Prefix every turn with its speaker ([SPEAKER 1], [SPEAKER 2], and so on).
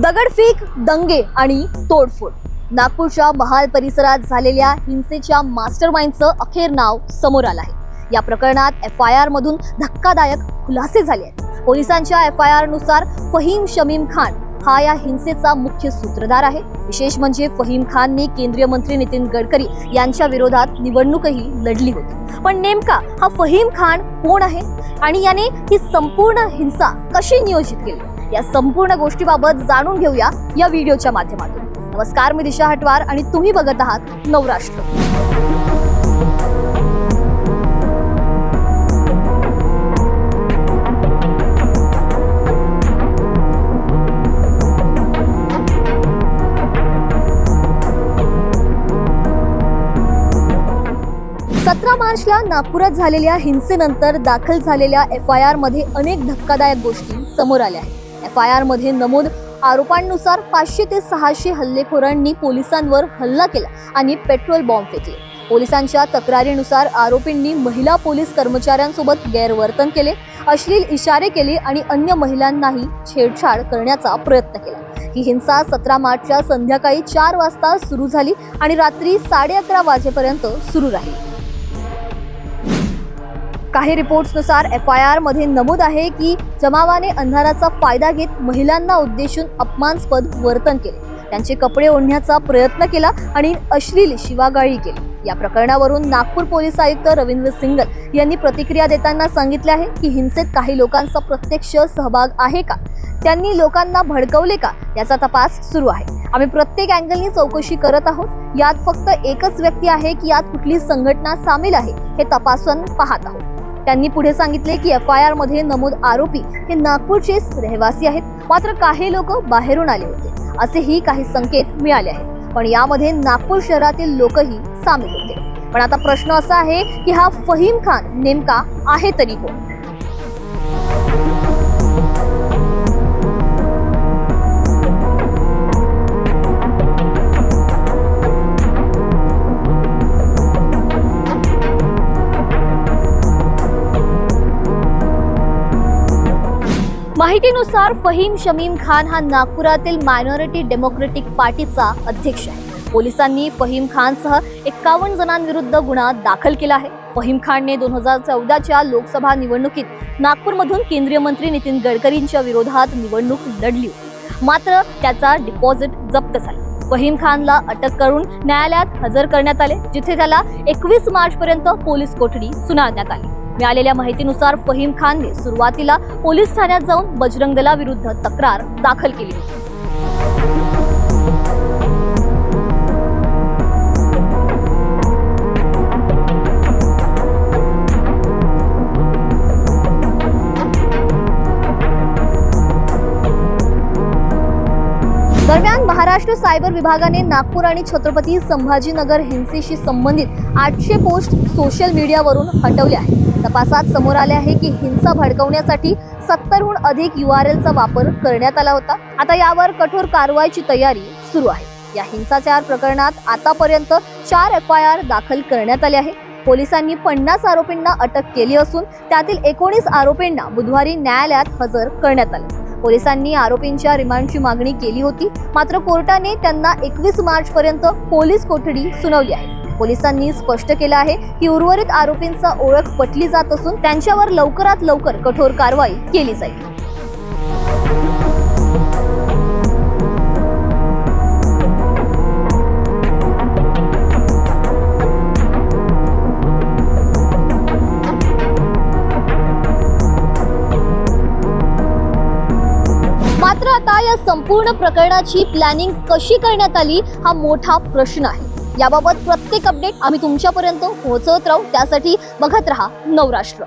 [SPEAKER 1] दगडफेक दंगे आणि तोडफोड. नागपूरच्या महाल परिसरात झालेल्या हिंसेच्या मास्टर माइंडचं अखेर नाव समोर आलं आहे. या प्रकरणात एफ आय आर मधून धक्कादायक खुलासे झाले आहेत. पोलिसांच्या एफ आय आरनुसार फहीम शमीम खान हा या हिंसेचा मुख्य सूत्रधार आहे. विशेष म्हणजे फहीम खानने केंद्रीय मंत्री नितीन गडकरी यांच्या विरोधात निवडणूकही लढली होती. पण नेमका हा फहीम खान कोण आहे? आणि याने ही संपूर्ण हिंसा कशी नियोजित केली? या संपूर्ण गोष्टीबाबत जाणून घेऊया या व्हिडिओच्या माध्यमातून. नमस्कार मी दिशा हटवार आणि तुम्ही बघत आहात नवराष्ट्र. सतरा मार्चला नागपुरात झालेल्या हिंसेनंतर दाखल झालेल्या एफ आय आरमध्ये अनेक धक्कादायक गोष्टी समोर आल्या आहेत. एफ आय आरमध्ये नमूद आरोपांनुसार पाचशे ते सहाशे हल्लेखोरांनी पोलिसांवर हल्ला केला आणि पेट्रोल बॉम्ब फेकले. पोलिसांच्या तक्रारीनुसार आरोपींनी महिला पोलीस कर्मचाऱ्यांसोबत गैरवर्तन केले अश्लील इशारे केले आणि अन्य महिलांनाही छेडछाड करण्याचा प्रयत्न केला. ही हिंसा सतरा मार्चच्या संध्याकाळी चार वाजता सुरू झाली आणि रात्री साडे अकरा वाजेपर्यंत सुरू राहिली. काही रिपोर्ट्सनुसार एफ आय आरमध्ये नमूद आहे की जमावाने अंधाराचा फायदा घेत महिलांना उद्देशून अपमानस्पद वर्तन केले. त्यांचे कपडे ओढण्याचा प्रयत्न केला आणि अश्लील शिवागाळी केली. या प्रकरणावरून नागपूर पोलीस आयुक्त रवींद्र सिंगल यांनी प्रतिक्रिया देताना सांगितले आहे की हिंसेत काही लोकांचा प्रत्यक्ष सहभाग आहे का? त्यांनी लोकांना भडकवले का? याचा तपास सुरू आहे. आम्ही प्रत्येक अँगलनी चौकशी करत आहोत. यात फक्त एकच व्यक्ती आहे की यात कुठली संघटना सामील आहे हे तपासून पाहत आहोत. त्यांनी पुढे सांगितले की एफ आय आरमध्ये नमूद आरोपी हे नागपूरचेच रहिवासी आहेत. मात्र काही लोक बाहेरून आले होते. असेही काही संकेत मिळाले आहेत. पण यामध्ये नागपूर शहरातील लोकही सामील होते. पण आता प्रश्न असा आहे की हा फहीम खान नेमका आहे तरी कोण? माहितीनुसार फहीम शमीम खान हा नागपुरातील मायनॉरिटी डेमोक्रेटिक पार्टीचा अध्यक्ष आहे. पोलिसांनी फहीम खानसह एक्कावन्न जणांविरुद्ध गुन्हा दाखल केला आहे. फहीम खानने दोन हजार चौदाच्या लोकसभा निवडणुकीत नागपूरमधून केंद्रीय मंत्री नितीन गडकरींच्या विरोधात निवडणूक लढली मात्र त्याचा डिपॉझिट जप्त झाला. फहीम खानला अटक करून न्यायालयात हजर करण्यात आले जिथे त्याला एकवीस मार्चपर्यंत पोलीस कोठडी सुनावण्यात आली. मिळालेल्या माहितीनुसार फहीम खानने सुरुवातीला पोलीस ठाण्यात जाऊन बजरंग दलाविरुद्ध तक्रार दाखल केली होती. दरम्यान महाराष्ट्र सायबर विभागाने नागपूर आणि छत्रपती संभाजीनगर हिंसेशी संबंधित आठशे पोस्ट सोशल मीडियावरून हटवले आहेत. तपासात समोर आले आहे की हिंसा भडकवण्यासाठी सत्तरहून अधिक यू आर एलचा वापर करण्यात आला होता. आता यावर कठोर कारवाईची तयारी सुरू आहे. या हिंसाचार प्रकरणात आतापर्यंत चार एफ आय आर दाखल करण्यात आले आहे. पोलिसांनी पन्नास आरोपींना अटक केली असून त्यातील एकोणीस आरोपींना बुधवारी न्यायालयात हजर करण्यात आले. पोलिसांनी आरोपींच्या रिमांडची मागणी केली होती. मात्र कोर्टाने त्यांना एकवीस मार्च पर्यंत पोलीस कोठडी सुनावली आहे. पोलिसांनी स्पष्ट केलं आहे की उर्वरित आरोपींचा ओळख पटली जात असून त्यांच्यावर लवकरात लवकर कठोर कारवाई केली जाईल. मात्र आता या संपूर्ण प्रकरणाची प्लॅनिंग कशी करण्यात आली हा मोठा प्रश्न आहे. याबाबत प्रत्येक अपडेट आम्ही तुमच्यापर्यंत पोहोचवत राहू. त्यासाठी बघत राहा नवराष्ट्र.